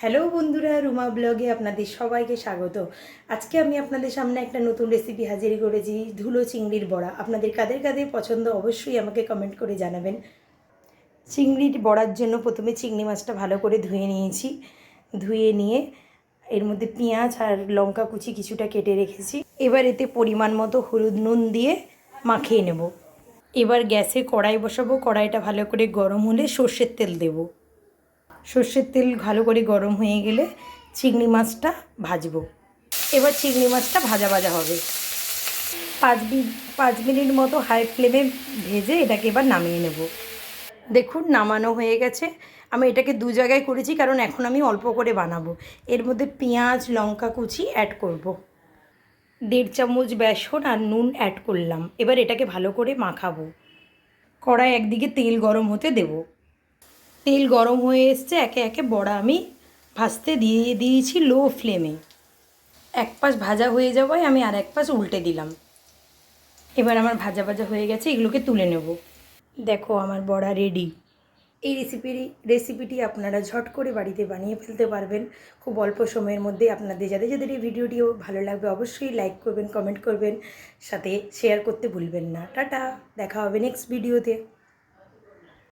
Hello বন্ধুরা, রুমা ব্লগে আপনাদের সবাইকে স্বাগত। আজকে আমি আপনাদের সামনে একটা নতুন রেসিপি হাজির করেছি, ধুলো চিংড়ির বড়া। আপনাদের কাদের কাদের পছন্দ অবশ্যই আমাকে কমেন্ট করে জানাবেন। চিংড়ির বড়ার জন্য প্রথমে চিংড়ি মাছটা ভালো করে ধুয়ে নিয়েছি। ধুয়ে নিয়ে এর মধ্যে পেঁয়াজ আর লঙ্কা কুচি কিছুটা কেটে রেখেছি। এবার এতে পরিমাণ মতো হলুদ নুন দিয়ে মাখিয়ে নেব। এবার গ্যাসে কড়াই বসাবো, কড়াইটা ভালো করে গরম হলে সর্ষের তেল দেবো। সর্ষের তেল ভালো করে গরম হয়ে গেলে চিংড়ি মাছটা ভাজবো। এবার চিংড়ি মাছটা ভাজা ভাজা হবে। পাঁচ পাঁচ মিনিট মতো হাই ফ্লেমে ভেজে এটাকে এবার নামিয়ে নেব। দেখুন, নামানো হয়ে গেছে। আমি এটাকে দু জায়গায় করেছি, কারণ এখন আমি অল্প করে বানাবো। এর মধ্যে পেঁয়াজ, লঙ্কা কুচি অ্যাড করব। দেড় চামচ বেসন আর নুন অ্যাড করলাম। এবার এটাকে ভালো করে মাখাবো। কড়াই একদিকে তেল গরম হতে দেবো। তেল গরম হয়ে এসছে, একে একে বড়া আমি ভাজতে দিয়ে দিয়েছি লো ফ্লেমে। এক পাশ ভাজা হয়ে যাওয়ায় আমি আর এক পাশ উল্টে দিলাম। এবার আমার ভাজা ভাজা হয়ে গেছে, এগুলোকে তুলে নেব। দেখো আমার বড়া রেডি এই রেসিপির রেসিপিটি আপনারা ঝট করে বাড়িতে বানিয়ে ফেলতে পারবেন। খুব অল্প সময়ের মধ্যে আপনাদের যাদের যাদের এই ভিডিওটিও ভালো লাগবে অবশ্যই লাইক করবেন কমেন্ট করবেন, সাথে শেয়ার করতে ভুলবেন না। টাটা, দেখা হবে নেক্সট ভিডিওতে